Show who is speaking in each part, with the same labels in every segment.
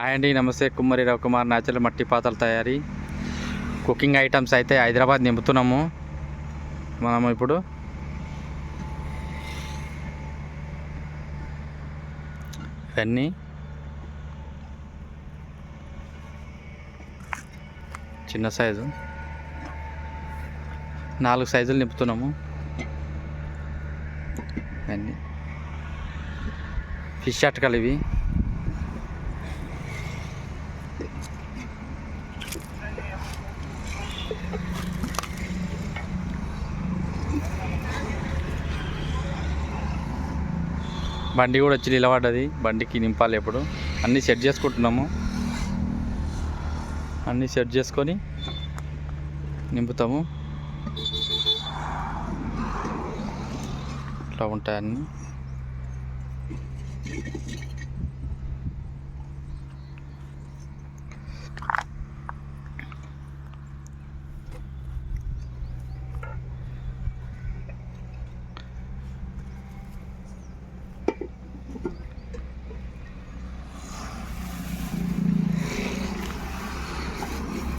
Speaker 1: Hi అండి నమస్తే. కుమ్మరి రవికుమార్ న్యాచురల్ మట్టి పాత్రల తయారీ. కుకింగ్ ఐటమ్స్ అయితే హైదరాబాద్ నింపుతున్నాము. మనము ఇప్పుడు ఇవన్నీ. చిన్న సైజు. నాలుగు సైజులు నింపుతున్నాము. ఇవన్నీ. ఫిష్ అటకలు ఇవి. బండి కూడా వచ్చి నిలబడ్డది. బండికి నింపాలి ఎప్పుడు. అన్నీ సెట్ చేసుకుంటున్నాము. అన్నీ సెట్ చేసుకొని నింపుతాము. ఇట్లా ఉంటాయి అన్నీ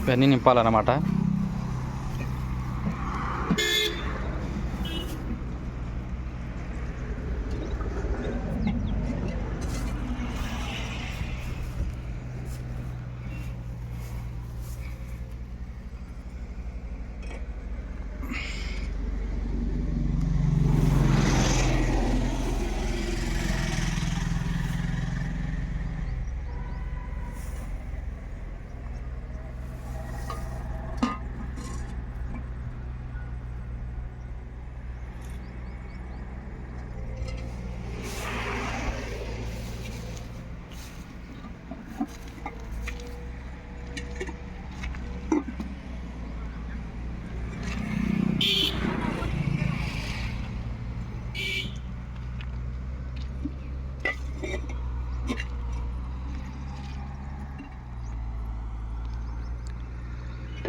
Speaker 1: ఇవన్నీ నింపాలన్నమాట.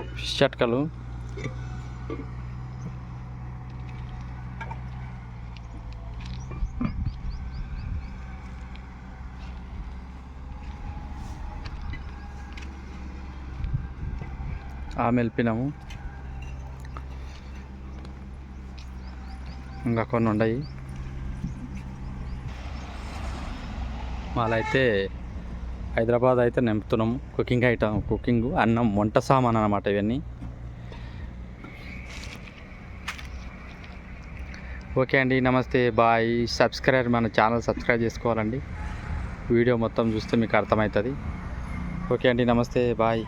Speaker 1: ఫిష్ చట్కలు ఆమె వెళ్ళిపోయినాము. ఇంకా కొన్ని ఉన్నాయి. మాలైతే హైదరాబాద్ అయితే నింపుతున్నాము కుకింగ్ ఐటమ్ కుకింగ్ అన్నం వంట సామాన్ అన్నమాట ఇవన్నీ. ఓకే అండి నమస్తే బాయ్. సబ్స్క్రైబ్ మన ఛానల్ సబ్స్క్రైబ్ చేసుకోవాలండి. వీడియో మొత్తం చూస్తే మీకు అర్థమవుతుంది. ఓకే అండి నమస్తే బాయ్.